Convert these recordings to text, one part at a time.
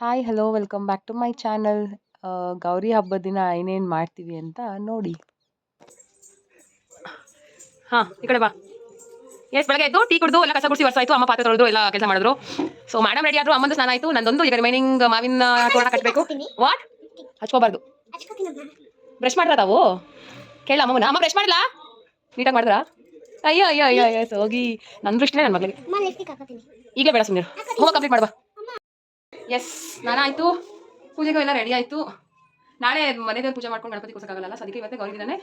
Hi hello welcome back to my channel Gauri ಹಬ್ಬದ ದಿನ ಏನೇನು ಮಾಡ್ತೀವಿ ಅಂತ ನೋಡಿ. ಹಾಂ ಈ ಕಡೆ ಬಾ. ಎಸ್ ಬೆಳಗ್ಗೆ ಎದ್ದು ಟೀ ಕುಡಿದು ಎಲ್ಲ ಕಸ ಗುಡಿಸಿ ವರ್ಷ ಆಯಿತು. ಅಮ್ಮ ಪಾತ್ರೆ ತೊಳೆದು ಎಲ್ಲ ಕೆಲಸ ಮಾಡಿದ್ರು. ಸೊ ಮೇಡಮ್ ರೆಡಿ ಆದ್ರು. ಅಮ್ಮಂದು ಸ್ನಾನ ಆಯಿತು. ನಂದೊಂದು ಈಗ ರಿಮೈನಿಂಗ್ ಮಾವಿನ ತೋಟ ಕಟ್ಟಬೇಕು ವಾಟ್ ಹಚ್ಕೋಬಾರ್ದು. ಬ್ರಷ್ ಮಾಡ್ರ ತಾವು? ಕೇಳ ಅಮ್ಮನ ಅಮ್ಮ ಬ್ರಷ್ ಮಾಡಿಲ್ಲ ನೀಟಾಗಿ ಮಾಡಿದ್ರಾ? ಅಯ್ಯೋ ಅಯ್ಯೋ ಅಯ್ಯೋ ಅಯ್ಯೋ ಹೋಗಿ ನನ್ನ ದೃಷ್ಟಿನೇ ನನ್ನ ಮಗಳಿಗೆ. ಈಗಲೇ ಬೇಡ ಸುಮ್ಮನೆ ಹೋಗಿ ಕಂಪ್ಲೀಟ್ ಮಾಡುವ ಎಸ್ ಸ್ನಾನ ಆಯಿತು. ಪೂಜೆಗೂ ಎಲ್ಲ ರೆಡಿ ಆಯ್ತು. ನಾಳೆ ಮನೆ ದೇವ್ರ ಪೂಜೆ ಮಾಡ್ಕೊಂಡು ಗಣಪತಿ ಕೂಸಕ್ಕಾಗಲ್ಲ ಸೊ ಅದಕ್ಕೆ ಇವತ್ತೇ ಗೌರಿ ದಿನನೇ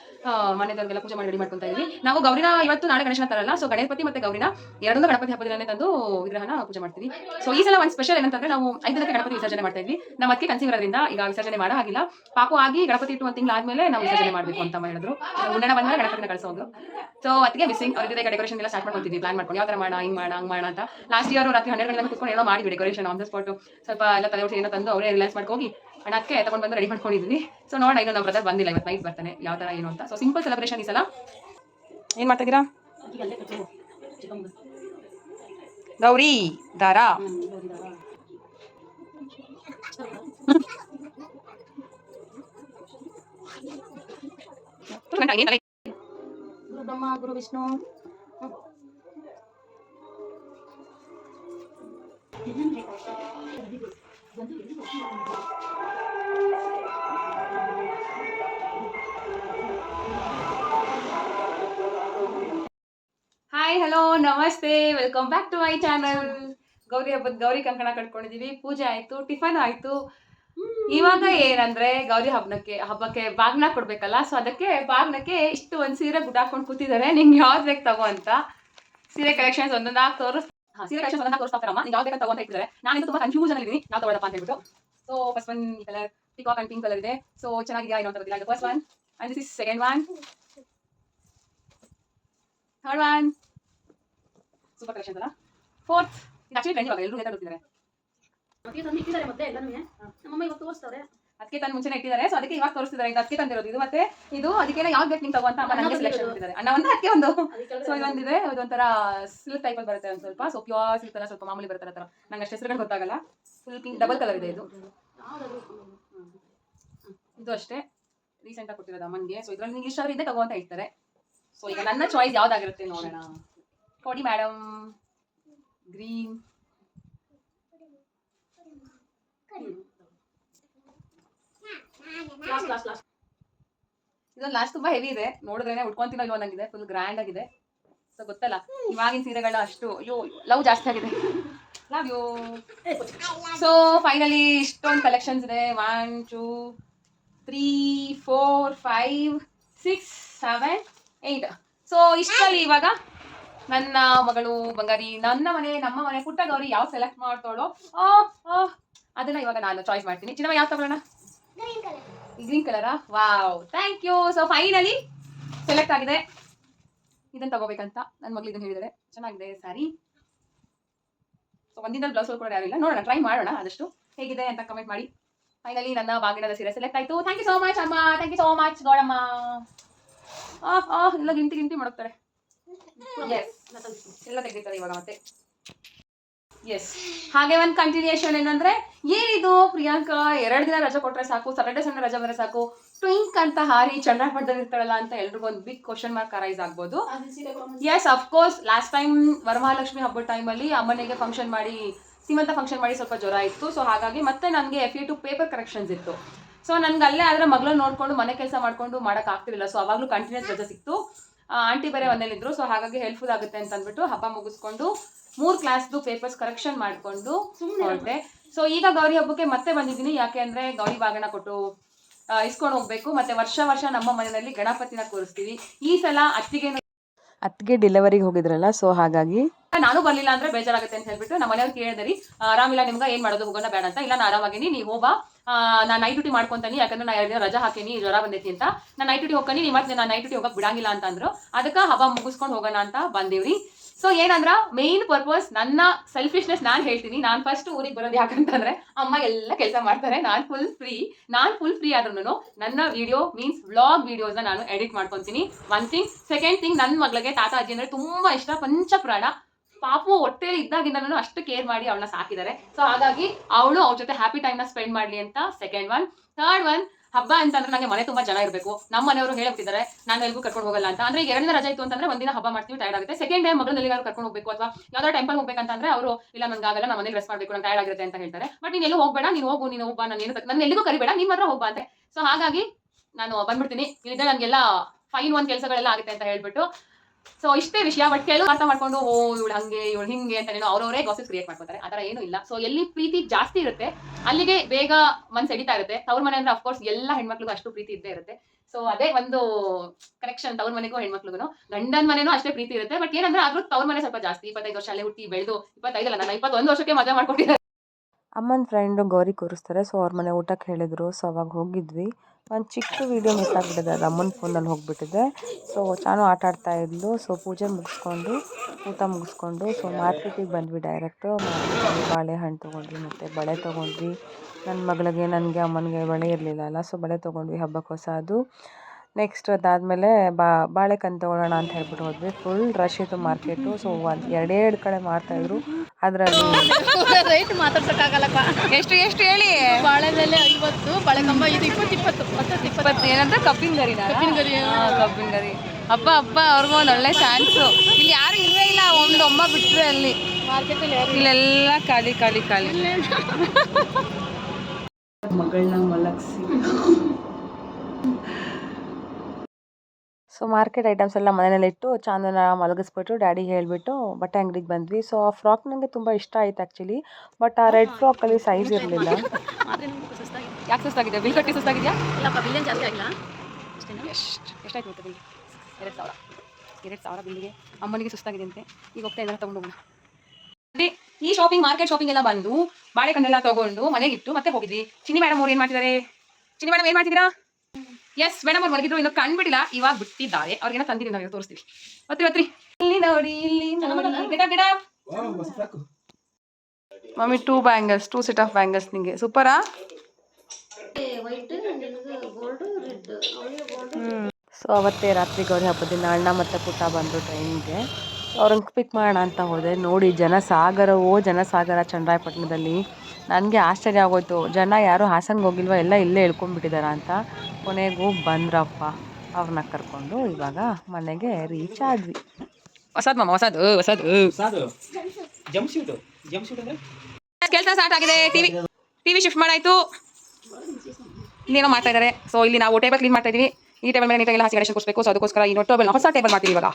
ಪೂಜೆ ಮಾಡಿ ರೆಡಿ ಮಾಡ್ಕೊತಾ ಇದೀವಿ. ನಾವು ಗೌರಿನ ಇವತ್ತು ನಾಳೆ ಗಣೇಶನ ತರಲ್ಲ ಸೊ ಗಣಪತಿ ಮತ್ತೆ ಗೌರಿನ ಎರಡನ್ನೂ ಗಣಪತಿ ಹಬ್ಬದ ದಿನನೇ ತಂದು ವಿಗ್ರಹನ ಪೂಜೆ ಮಾಡ್ತೀವಿ. ಸೊ ಈ ಸಲ ಒಂದು ಸ್ಪೆಷಲ್ ಏನಂತಂದ್ರೆ ನಾವು ಐದು ದಿನಕ್ಕೆ ಗಣಪತಿ ವಿಸರ್ಜನೆ ಮಾಡ್ತಾ ಇದ್ವಿ. ನಮ್ಮ ಅದಕ್ಕೆ ಕನ್ಸೀವ್ ಇರೋದ್ರಿಂದ ಈಗ ವಿಸರ್ಜನೆ ಮಾಡ ಆಗಿಲ್ಲ ಪಾಪು ಆಗಿ ಗಣಪತಿ ಇಟ್ಟು ಒಂದು ತಿಂಗಳಾದ್ಮೇಲೆ ನಾವು ವಿಸರ್ಜನೆ ಮಾಡಬೇಕು ಅಂತ ಹೇಳಿದ್ರು. ಉಂಡಣ ಬಂದಾಗ ಗಣಪತಿನ ಕಳಿಸೋದು ಸೊ ಅದಕ್ಕೆ ಮಿಸ್ಸಿಂಗ್ ಅವ್ರ ಜೊತೆ ಡೆಕೋರೇಷನ್ ಎಲ್ಲ ಸ್ಟಾರ್ಟ್ ಮಾಡ್ಕೊತೀವಿ. ಪ್ಲಾನ್ ಮಾಡ್ಕೊಂಡು ಯಾವ ತರ ಮಾಡ, ಹಿಂಗ್ ಮಾಡ, ಹಂಗ್ ಮಾಡ ಅಂತ. ಲಾಸ್ಟ್ ಇಯರ್ ರಾತ್ರಿ ಹನ್ನೆರಡು ಗಂಟೆ ಕುತ್ಕೊಂಡು ಏನೋ ಮಾಡಿದ್ವಿ ಡೆಕೋರೇಷನ್ ಆನ್ ದ ಸ್ಪಾಟ್ ಸ್ವಲ್ಪ ಎಲ್ಲ ತಲೆ ಏನೋ ತಂದು ಅವರೇ ರಿಲ್ಯಾಕ್ಸ್ ಮಾಡ್ಕೋಗಿ ಹಣಕ್ಕೆ ತಗೊಂಡು ಬಂದು ರೆಡಿ ಮಾಡ್ಕೊಂಡಿದ್ವಿ ಸೊ ನೋಡೋಣ ಇನ್ನು ನಮ್ಮ ಬ್ರದರ್ ಬಂದಿಲ್ಲ ಇವತ್ತು ನೈಟ್ ಬರ್ತಾನೆ. ಯಾವ ಥರ ಏನು ಅಂತ. ಸೊ ಸಿಂಪಲ್ ಸೆಲೆಬ್ರೇಷನ್ ಈ ಸಲ. ಏನು ಮಾಡ್ತಾ ಇದ್ದೀರಾ ಗೌರಿ ದಾರಾ. ಗುರು ವಿಷ್ಣು. ಹಲೋ, ನಮಸ್ತೆ. Welcome back to my channel Gauri ಹಬ್ಬದ ಗೌರಿ ಕಂಕಣ ಕಟ್ಕೊಂಡಿದೀವಿ. ಪೂಜೆ ಆಯ್ತು, ಟಿಫನ್ ಆಯ್ತು. ಇವಾಗ ಏನಂದ್ರೆ ಗೌರಿ ಹಬ್ಬಕ್ಕೆ ಹಬ್ಬಕ್ಕೆ ಬಾಗ್ನ ಕೊಡ್ಬೇಕಲ್ಲ ಸೊ ಅದಕ್ಕೆ ಬಾಗ್ನಕ್ಕೆ ಇಷ್ಟು ಒಂದ್ ಸೀರೆ ಗುಡ್ಡಾಕೊಂಡು ಕೂತಿದ್ದಾರೆ. ನಿಂಗೆ ಯಾವ್ದು ಬೇಕು ತಗೋ ಅಂತ. ಸೀರೆ ಕಲೆಕ್ಷನ್ಸ್ ಒಂದೊಂದಾಗಿ ತೋರಿಸ್ ಸೀರೆ ಕಲೆಕ್ಷನ್ ಒಂದೊಂದಾಗಿ ತೋರಿಸ್ತಾರಮ್ಮ ನೀವು ಯಾವ್ದು ಬೇಕು ತಗೊಂಡು ಇಟ್ಟಿದ್ದಾರೆ ನಾನು ತುಂಬಾ ಕನ್ಫ್ಯೂಷನ್ ಅಲ್ಲಿ ನಾವು ತಗೊಳ್ಳಪ್ಪ ಅಂತ ಹೇಳ್ಬಿಟ್ಟು. ಸೊ ಫಸ್ಟ್ ಒನ್ ಈ colour peacock and pink colour ಇದೆ. ಸೊ ಚೆನ್ನಾಗಿದೆಯಾ ಏನೋ ಅಂತ first one and this is second one third one super collection ಅಲ್ಲ? ಫೋರ್ತ್ ಇದು ಆಕ್ಚುಲಿ ಟ್ರೆಂಡ್ ಇವಾಗ ಎಲ್ಲರೂ ಗೊತ್ತಿದ್ದಾರೆ ಅದಕ್ಕೆ ತಂದು ಇಟ್ಟಿದ್ದಾರೆ ಮತ್ತೆ ಎಲ್ಲನೂ ನಮ್ಮಮ್ಮ ಇವತ್ತು ತೋರಿಸ್ತವ್ರೆ ಅದಕ್ಕೆ ತಂದು ಮುಂಚೆನೇ ಇಟ್ಟಿದ್ದಾರೆ. ಸೊ ಅದಕ್ಕೆ ಇವಾಗ ತೋರಿಸ್ತಿದ್ದಾರೆ ಇದು ಅದಕ್ಕೆ ತಂದಿರೋದು. ಇದು ಮತ್ತೆ ಇದು ಅದಕ್ಕೆ ಯಾವ್ದು ಬೇಕು ನಿಮ್ಗೆ ತಗೋ ಅಂತ ಅಮ್ಮ ನನಗೆ ಸೆಲೆಕ್ಷನ್ ಮಾಡಿದ್ದಾರೆ ಅಣ್ಣ ಒಂದು ಅದಕ್ಕೆ ಒಂದು. ಸೊ ಇದೊಂದಿದೆ ಇದೊಂಥರ ಸಿಲ್ಕ್ ಟೈಪಲ್ಲಿ ಬರುತ್ತೆ ಒಂದು ಸ್ವಲ್ಪ. ಸೊ ಪ್ಯೂರ್ ಸಿಲ್ಕ್ ತರ ಸ್ವಲ್ಪ ಮಾಮೂಲಿ ಬರ್ತಾರೆ ಥರ. ನಂಗೆ ಅಷ್ಟು ಹೆಸರುಗಳು ಗೊತ್ತಾಗಲ್ಲ. ಫುಲ್ ಪಿಂಕ್ ಡಬಲ್ ಕಲರ್ ಇದೆ ಇದು. ಇದು ಅಷ್ಟೇ. ರೀಸೆಂಟ್ ಆಗಿ ಕೊಟ್ಟಿರೋದು ಅಮ್ಮನಿಗೆ. ಸೊ ಇದ್ರಲ್ಲಿ ನಿಂಗೆ ಇಷ್ಟ ಇದೆ ತಗೋ ಅಂತ ಹೇಳ್ತಾರೆ. ಸೊ ಈಗ ನನ್ನ ಚಾಯ್ಸ್ ಯಾವ್ದಾಗಿರುತ್ತೆ ನೋಡೋಣ. ಕೊಡಿ ಮೇಡಮ್. ಗ್ರೀನ್. ಇದೊಂದು ಲಾಸ್ಟ್ ತುಂಬಾ ಹೆವಿ ಇದೆ. ನೋಡಿದ್ರೇನೆ ಉಟ್ಕೊಂತಿಲ್ಲ ಇಲ್ವೋ ನಂಗಿದೆ. ಫುಲ್ ಗ್ರ್ಯಾಂಡ್ ಆಗಿದೆ. ಸೊ ಗೊತ್ತಲ್ಲ? ಇವಾಗಿನ ಸೀರೆಗಳ ಅಷ್ಟು ಅಯ್ಯೋ ಲವ್ ಜಾಸ್ತಿ ಆಗಿದೆ. ಲವ್ ಯು ಸೊ ಫೈನಲಿ ಇಷ್ಟೊಂದು ಕಲೆಕ್ಷನ್ಸ್ ಇದೆ. One two three four five six seven eight so ಇಷ್ಟಲ್ಲಿ ಇವಾಗ ನನ್ನ ಮಗಳು ಬಂಗಾರಿ ನನ್ನ ಮನೆ ನಮ್ಮ ಮನೆ ಪುಟ್ಟ ಗೌರಿ ಯಾವ ಸೆಲೆಕ್ಟ್ ಮಾಡ್ತಾಳೋ ಅದನ್ನ ಇವಾಗ ನಾನು ಚಾಯ್ಸ್ ಮಾಡ್ತೀನಿ. ಚಿನ್ನ ಯಾವ ತಗೊಳ್ಳೋಣ? Green colour green ಕಲರಾ wow thank you so finally select ಆಗಿದೆ. ಇದನ್ನ ತಗೋಬೇಕಂತ ನನ್ನ ಮಗಳು ಇದನ್ನ ಹೇಳಿದಾರೆ. ಚೆನ್ನಾಗಿದೆ ಸಾರಿ ಸೊ ಒಂದಿನದಲ್ಲಿ ಬ್ಲೌಸ್ ಕೂಡ ಯಾರಿಲ್ಲ ನೋಡೋಣ ಟ್ರೈ ಮಾಡೋಣ ಆದಷ್ಟು. ಹೇಗಿದೆ ಅಂತ ಕಮೆಂಟ್ ಮಾಡಿ. ಫೈನಲಿ ನನ್ನ ಬಾಗಿಣದ ಸೀರೆ ಸೆಲೆಕ್ಟ್ ಆಯ್ತು. ಥ್ಯಾಂಕ್ ಯು ಸೋ ಮಚ್ ಅಮ್ಮ. Thank you so much Gowdamma. ಆಹ್ ಆಹ್ ಎಲ್ಲ ಗಿಂತಿ ಗಿಂತಿ ಮಾಡುತ್ತಾರೆ ಎಸ್ ಎಲ್ಲ ತೆಗಿತಾರೆ ಇವಾಗ ಮತ್ತೆ. ಎಸ್ ಹಾಗೆ ಒಂದು ಕಂಟಿನ್ಯೂಯೇಷನ್ ಏನಂದ್ರೆ ಏನಿದು ಪ್ರಿಯಾಂಕಾ ಎರಡು ದಿನ ರಜೆ ಕೊಟ್ರೆ ಸಾಕು ಸಾಟರ್ಡೆ ಸಂಡೇ ರಜೆ ಬಂದ್ರೆ ಸಾಕು ಟ್ವಿಂಕ್ ಅಂತ ಹಾರಿ ಚಂದ್ರಪಟ್ಟದಲ್ಲಿ ಇರ್ತಾಳಲ್ಲ ಅಂತ ಎಲ್ರಿಗೂ ಒಂದು ಬಿಗ್ ಕ್ವಶನ್ ಮಾರ್ಕ್ ಅರೈಸ್ ಆಗ್ಬೋದು. Yes of course last time Varamahalakshmi ಹಬ್ಬದ ಟೈಮಲ್ಲಿ ಅಮ್ಮನಿಗೆ ಫಂಕ್ಷನ್ ಮಾಡಿ ಸೀಮಂತ ಫಂಕ್ಷನ್ ಮಾಡಿ ಸ್ವಲ್ಪ ಜ್ವರ ಇತ್ತು. ಸೊ ಹಾಗಾಗಿ ಮತ್ತೆ ನನಗೆ F E two paper corrections ಇತ್ತು. ಸೊ ನನ್ಗೆ ಅಲ್ಲೇ ಆದರೆ ಮಗಳನ್ನ ನೋಡ್ಕೊಂಡು ಮನೆ ಕೆಲಸ ಮಾಡ್ಕೊಂಡು ಮಾಡೋಕ್ಕಾಗ್ತಿರಲಿಲ್ಲ ಆಗ್ತಿರ್ಲಿಲ್ಲ. ಸೊ ಅವಾಗಲೂ ಕಂಟಿನ್ಯೂಸ್ ರಜೆ ಸಿಕ್ತು. ಆಂಟಿ ಬೇರೆ ಮನೇಲಿದ್ರು ಸೊ ಹಾಗಾಗಿ ಹೆಲ್ಪ್ಫುಲ್ ಆಗುತ್ತೆ ಅಂತ ಅಂದ್ಬಿಟ್ಟು ಹಬ್ಬ ಮುಗಿಸ್ಕೊಂಡು ಮೂರ್ ಕ್ಲಾಸ್ದು ಪೇಪರ್ಸ್ ಕರೆಕ್ಷನ್ ಮಾಡ್ಕೊಂಡು ಹೊರಟೆ ಸೊ ಈಗ ಗೌರಿ ಹಬ್ಬಕ್ಕೆ ಮತ್ತೆ ಬಂದಿದ್ದೀನಿ ಯಾಕೆ ಅಂದ್ರೆ ಗೌರಿ ಬಾಗಣ ಕೊಟ್ಟು ಇಸ್ಕೊಂಡು ಹೋಗ್ಬೇಕು. ಮತ್ತೆ ವರ್ಷ ವರ್ಷ ನಮ್ಮ ಮನೆಯಲ್ಲಿ ಗಣಪತಿನ ಕೂರಿಸ್ತೀವಿ. ಈ ಸಲ ಅತ್ತಿಗೆ ಅತ್ತಿಗೆ ಡೆಲಿವರಿಗೆ ಹೋಗಿದ್ರಲ್ಲ ಸೊ ಹಾಗಾಗಿ ನಾನು ಬರ್ಲಿಲ್ಲ ಅಂದ್ರೆ ಬೇಜಾರಾಗುತ್ತೆ ಅಂತ ಹೇಳ್ಬಿಟ್ಟು ನಮ್ಮ ಮನೆಯವ್ರು ಕೇಳಿದ್ರಿ ಆರಾಮಿಲ್ಲ ನಿಮ್ಗೆ ಏನ್ ಮಾಡೋದು? ಹೋಗೋಣ ಬೇಡ ಅಂತ. ಇಲ್ಲ ನಾನು ಆರಾಮಾಗಿನಿ ನೀವು ಹೋಗ ನಾನು ನೈಟ್ ಡ್ಯೂಟಿ ಮಾಡ್ಕೊಂತಾನಿ, ಯಾಕಂದ್ರೆ ನಾ ಎರಡು ರಜಾ ಹಾಕೀನಿ, ಜ್ವರ ಬಂದೈತಿ ಅಂತ. ನಾನು ನೈಟ್ ಡ್ಯೂಟಿ ಹೋಗ್ತೀನಿ ನೀವು ಮತ್ತೆ ನಾನು ನೈಟ್ ಡ್ಯೂಟಿ ಹೋಗಕ್ಕೆ ಬಿಡಂಗಿಲ್ಲ ಅಂತ ಅಂದ್ರು. ಅದಕ್ಕೆ ಹಬ್ಬ ಮುಗಿಸ್ಕೊಂಡು ಹೋಗೋಣ ಅಂತ ಬಂದೇವ್ರಿ. ಸೊ ಏನಂದ್ರ ಮೇನ್ ಪರ್ಪಸ್ ನನ್ನ ಸೆಲ್ಫಿಶ್ನೆಸ್ ನಾನು ಹೇಳ್ತೀನಿ. ನಾನು ಫಸ್ಟ್ ಊರಿಗೆ ಬರೋದು ಯಾಕಂತಂದ್ರೆ, ಅಮ್ಮ ಎಲ್ಲ ಕೆಲಸ ಮಾಡ್ತಾರೆ. ನಾನು ಫುಲ್ ಫ್ರೀ ನಾನು ಫುಲ್ ಫ್ರೀ ಆದ್ರೂ ನನ್ನ ವಿಡಿಯೋ ಮೀನ್ಸ್ ವ್ಲಾಗ್ ವಿಡಿಯೋಸ್ನ ನಾನು ಎಡಿಟ್ ಮಾಡ್ಕೊತೀನಿ. ಒನ್ ಥಿಂಗ್ ಸೆಕೆಂಡ್ ಥಿಂಗ್ ನನ್ನ ಮಗಳಿಗೆ ತಾತ, ಅಜ್ಜಿ ಅಂದ್ರೆ ತುಂಬಾ ಇಷ್ಟ. ಪಂಚ ಪ್ರಾಣ ಪಾಪು ಹೊಟ್ಟೆಲಿ ಇದ್ದಾಗಿಂದನೂ ಅಷ್ಟು ಕೇರ್ ಮಾಡಿ ಅವಳನ್ನ ಸಾಕಿದ್ದಾರೆ ಸೊ ಹಾಗಾಗಿ ಅವಳು ಅವ್ರ ಜೊತೆ ಹ್ಯಾಪಿ ಟೈಮ್ನ ಸ್ಪೆಂಡ್ ಮಾಡ್ಲಿ ಅಂತ ಸೆಕೆಂಡ್ ಒನ್ ಥರ್ಡ್ ಒನ್ ಹಬ್ಬ ಅಂತಂದ್ರೆ ನಂಗೆ ಮನೆ ತುಂಬಾ ಜನ ಇರಬೇಕು. ನಮ್ಮ ಮನೆಯವರು ಹೇಳ್ಬಿಟ್ಟಿದ್ದಾರೆ ನಾನು ಎಲ್ಗೂ ಕರ್ಕೊಂಡು ಹೋಗಲ್ಲ ಅಂತ. ಅಂದ್ರೆ ಎರಡನೇ ರಜೆ ಇತ್ತು ಅಂತಂದ್ರೆ ಒಂದಿನ ಹಬ್ಬ ಮಾಡ್ತೀವಿ ಟೈರ್ಡ್ ಆಗುತ್ತೆ. ಸೆಕೆಂಡ್ ಡೇ ಎಲ್ಲಿಗಾದ್ರು ಕರ್ಕೊಂಡು ಹೋಗಬೇಕು ಅಥವಾ ಯಾವ್ದಾದ್ರು ಟೆಂಪಲ್ ಹೋಗ್ಬೇಕಂತಂದ್ರೆ ಅವರು, ಇಲ್ಲ ನನ್ಗೆ ಆಗಲ್ಲ ನಮ್ಮ ಮನೆಗೆ ರೆಸ್ಟ್ ಮಾಡ್ಬೇಕು ಅಂತ ಟೈರ್ಡ್ ಆಗಿರುತ್ತೆ ಅಂತ ಹೇಳ್ತಾರೆ. ಬಟ್ ನೀನು ಎಲ್ಲೂ ಹೋಗ್ಬೇಡ, ನೀನು ಹೋಗು, ನೀನು ಹೋಗ್ಬಾ ನಾನು ಏನು ನನ್ನ ಎಲ್ಲಿಗೂ ಕರಿಬೇಡ, ನೀನ್ ಮಾತ್ರ ಹೋಗ್ಬಾ ಅಂತ. ಸೊ ಹಾಗಾಗಿ ನಾನು ಬಂದ್ಬಿಡ್ತೀನಿ. ಇಲ್ಲಿದ್ದ ನನಗೆಲ್ಲ ಫೈನ್ ಒಂದ್ ಕೆಲಸಗಳೆಲ್ಲ ಆಗುತ್ತೆ ಅಂತ ಹೇಳ್ಬಿಟ್ಟು ಸೊ ಇಷ್ಟೇ ವಿಷಯ ಬಟ್ ಕೆಲವು ಅರ್ಥ ಮಾಡ್ಕೊಂಡು, ಓ, ಇವಳು ಹಂಗೆ, ಇವಳು ಹಿಂಗೆ ಅಂತ ಏನೋ ಅವರವರೇ ಗಾಸಿಸ್ ಕ್ರಿಯೇಟ್ ಮಾಡ್ಕೊತಾರೆ. ಆ ಏನು ಏನೂ ಇಲ್ಲ. ಸೊ ಎಲ್ಲಿ ಪ್ರೀತಿ ಜಾಸ್ತಿ ಇರುತ್ತೆ, ಅಲ್ಲಿಗೆ ಬೇಗ ಮನ್ಸು ಎಡಿತಾ ಇರುತ್ತೆ. ತವ್ರ ಮನೆ ಅಂದ್ರೆ ಅಫ್ಕೋರ್ಸ್ ಎಲ್ಲ ಹೆಣ್ಮಕ್ಳಿಗೂ ಅಷ್ಟು ಪ್ರೀತಿ ಇದ್ದೇ ಇರುತ್ತೆ. ಸೊ ಅದೇ ಒಂದು ಕನೆಕ್ಷನ್ ತವ್ರ ಮನೆಗೂ ಹೆಣ್ಮಕ್ಳಿಗೂ ಗಂಡನ್ ಮನೆನೂ ಅಷ್ಟೇ ಪ್ರೀತಿ ಇರುತ್ತೆ ಬಟ್ ಏನಂದ್ರೆ, ಆದ್ರೂ ತವ್ರ ಮನೆ ಸ್ವಲ್ಪ ಜಾಸ್ತಿ. ಇಪ್ಪತ್ತೈದು ವರ್ಷ ಅಲ್ಲೇ ಹುಟ್ಟಿ ಬೆಳೆದು ಇಪ್ಪತ್ತೈದಲ್ಲ ನಾನು ಇಪ್ಪತ್ತೊಂದು ವರ್ಷಕ್ಕೆ ಮದುವೆ ಮಾಡ್ಕೊಟ್ಟಿದ್ದಾರೆ ಅಮ್ಮನ ಫ್ರೆಂಡ್ ಗೌರಿ ಕೂರಿಸ್ತಾರೆ. ಸೊ ಅವ್ರ ಮನೆ ಊಟಕ್ಕೆ ಹೇಳಿದ್ರು. ಸೊ ಅವಾಗ ಹೋಗಿದ್ವಿ. ಒಂದು ಚಿಕ್ಕ ವೀಡಿಯೋ ಮಿಸ್ ಆಗಿಬಿಟ್ಟಿದೆ. ಅದು ಅಮ್ಮನ ಫೋನಲ್ಲಿ ಹೋಗಿಬಿಟ್ಟಿದೆ. ಸೊ ನಾನು ಆಟ ಆಡ್ತಾ ಇದ್ಲು. ಸೊ ಪೂಜೆ ಮುಗಿಸ್ಕೊಂಡು, ಊಟ ಮುಗಿಸ್ಕೊಂಡು ಸೊ ಮಾರ್ಕೆಟಿಗೆ ಬಂದ್ವಿ ಡೈರೆಕ್ಟು ಬಾಳೆಹಣ್ಣು ತೊಗೊಂಡ್ವಿ, ಮತ್ತು ಬಳೆ ತೊಗೊಂಡ್ವಿ. ನನ್ನ ಮಗಳಿಗೆ, ನನಗೆ, ಅಮ್ಮನಿಗೆ ಬಳೆ ಇರಲಿಲ್ಲ ಅಲ್ಲ. ಸೊ ಬಳೆ ತೊಗೊಂಡ್ವಿ ಹಬ್ಬಕ್ಕೆ ಹೊಸದು ನೆಕ್ಸ್ಟ್ ಅದಾದಮೇಲೆ ಬಾ ಬಾಳೆಕಂದು ತೊಗೊಳ್ಳೋಣ ಅಂತ ಹೇಳ್ಬಿಟ್ಟು ಹೋದ್ವಿ. ಫುಲ್ ರಶ್ ಇತ್ತು ಮಾರ್ಕೆಟು. ಸೊ ಒಂದು ಎರಡೆರಡು ಕಡೆ ಮಾರ್ತಾಯಿದ್ರು ಅದರಲ್ಲಿ ರೈಟ್ ಮಾತಾಡ್ಸೋಕ್ಕಾಗಲ್ಲಪ್ಪ. ಎಷ್ಟು ಎಷ್ಟು ಹೇಳಿ? ಬಾಳೆದಲ್ಲೇ ಐವತ್ತು ಬಾಳೆಕಂಬ ಇದು ಇಪ್ಪತ್ತು ಇಪ್ಪತ್ತು ಹತ್ತತ್ತು ಇಪ್ಪತ್ತು. ಏನಂದ್ರೆ ಕಬ್ಬಿನ ಗರಿ ಕಬ್ಬಿನ ಗರಿ ಕಬ್ಬಿನ ಗರಿ. ಹಬ್ಬ ಹಬ್ಬ ಅವ್ರಿಗೂ ಒಂದು ಒಳ್ಳೆ ಚಾನ್ಸು ಇಲ್ಲಿ ಯಾರು ಇಲ್ವೇ ಇಲ್ಲ ಒಂದು ಅಮ್ಮ ಬಿಟ್ಟರೆ ಅಲ್ಲಿ. ಮಾರ್ಕೆಟಲ್ಲಿ ಇಲ್ಲೆಲ್ಲ ಖಾಲಿ ಖಾಲಿ ಖಾಲಿ. ಮಗಳನ್ನ ಮಲಗಿಸಿ. ಸೊ ಮಾರ್ಕೆಟ್ ಐಟಮ್ಸ್ ಎಲ್ಲ ಮನೇಲಿ ಇಟ್ಟು ಚಾಂದನ ಮಲಗಿಸ್ಬಿಟ್ಟು ಡ್ಯಾಡಿ ಹೇಳಿಬಿಟ್ಟು ಬಟ್ಟೆ ಅಂಗಡಿಗೆ ಬಂದ್ವಿ. ಸೊ ಆ ಫ್ರಾಕ್ ನನಗೆ ತುಂಬ ಇಷ್ಟ ಆಯ್ತು ಆ್ಯಕ್ಚುಲಿ ಬಟ್ ಆ ರೆಡ್ ಫ್ರಾಕಲ್ಲಿ ಸೈಜ್ ಇರಲಿಲ್ಲ. ಯಾಕೆ ಸುಸ್ತಾಗಿದೆ? ಬಿಲ್ ಕಟ್ಟಿ ಸುಸ್ತಾಗಿದೆಯಾ? ಜಾಸ್ತಿ ಆಗಿಲ್ಲ. ಎಷ್ಟು ಎಷ್ಟಾಯ್ತು ಗೊತ್ತಾ ಬಿಲ್? ಎರಡು ಸಾವಿರ. ಎರಡು ಸಾವಿರ ಬಿಲ್ಲಿಗೆ. ಅಮ್ಮನಿಗೆ ಸುಸ್ತಾಗಿದೆ ಅಂತೆ. ಈಗ ಹೋಗ್ತಾ ಇದ್ದಾರೆ ತಗೊಂಡು ಹೋಗೋಣ. ಅದೇ ಈ ಶಾಪಿಂಗ್ ಮಾರ್ಕೆಟ್ ಶಾಪಿಂಗ್ ಎಲ್ಲ ಬಂದು ಬಾಳೆಕಂಡೆಲ್ಲ ತಗೊಂಡು ಮನೆಗೆ ಇಟ್ಟು ಮತ್ತೆ ಹೋಗಿದ್ವಿ. ಚಿನ್ನಿ ಮೇಡಮ್ ಅವ್ರು ಏನ್ ಮಾಡ್ತಿದ್ದಾರೆ? ಚಿನ್ನಿ ಮೇಡಮ್ ಏನ್ ಮಾಡ್ತಿದ್ದೀರಾ? ಎಸ್ ಮೇಡಮ್ ಅವ್ರು ಮಲಗಿದ್ರು ಇನ್ನು ಕಂಡ್ಬಿಟ್ಟಿಲ್ಲ ಇವಾಗ ಬಿಟ್ಟಿದ್ದಾರೆ. ಅವ್ರಿಗೆ ತಂದಿರಿ ನಾವು ತೋರಿಸ್ತೀವಿ. ಮತ್ತೆ ಮತ್ತೆ ಇಲ್ಲಿ ನೋಡಿ ಇಲ್ಲಿ ನೋಡಿ. ಗಿಡ ಗಿಡ mummy two bangles two set of bangles ನಿಂಗೆ. ಸೂಪರಾ ವೈಟ್ ಗೋಲ್ಡ್ ರೆಡ್ ಅವಳಿಗೆ ಗೋಲ್ಡ್ ಸೊ ಅವತ್ತೇ ರಾತ್ರಿ ಗೌರಿ ಹಬ್ಬದಿಂದ ದಿನ ಅಣ್ಣ ಮತ್ತು ಪುಟ್ಟ ಬಂದರು ಟ್ರೈನ್ಗೆ. ಅವ್ರನ್ನ ಪಿಕ್ ಮಾಡೋಣ ಅಂತ ಹೋದೆ. ನೋಡಿ ಜನಸಾಗರವೋ ಜನಸಾಗರ ಚನ್ನರಾಯಪಟ್ಟಣದಲ್ಲಿ ನನಗೆ ಆಶ್ಚರ್ಯ ಆಗೋಯ್ತು. ಜನ ಯಾರು ಹಾಸನ್ಗೆ ಹೋಗಿಲ್ವ? ಎಲ್ಲ ಇಲ್ಲೇ ಇಳ್ಕೊಂಡ್ಬಿಟ್ಟಿದಾರ ಅಂತ. ಕೊನೆಗೂ ಬಂದ್ರಪ್ಪ. ಅವ್ರನ್ನ ಕರ್ಕೊಂಡು ಇವಾಗ ಮನೆಗೆ ರೀಚ್ ಆದ್ವಿ. ಹೊಸದ್ ಮಾಮ ಹೊಸದು ಹೊಸದು ಕೆಲಸ ಸ್ಟಾರ್ಟ್ ಆಗಿದೆ. ಟಿವಿ ಟಿವಿ ಶಿಫ್ಟ್ ಮಾಡಾಯ್ತು. ಇನ್ನೇನೋ ಮಾಡ್ತಾ ಇದ್ದಾರೆ ಸೊ ಇಲ್ಲಿ ನಾವು ಟೇಬಲ್ ಕ್ಲೀನ್ ಮಾಡ್ತಾ ಇದೀವಿ ಈ ಟೇಬಲ್ ಮೇಲೆ ನೀಟಾಗಿ ಹಾಸಿಗೆ ಗಣೇಶ ಸೊ ಅದಕ್ಕೋಸ್ಕರ ಈ ಟೇಬಲ್ ಹೊಸ ಟೇಬಲ್ ಮಾಡ್ತೀವಿ ಇವಾಗ.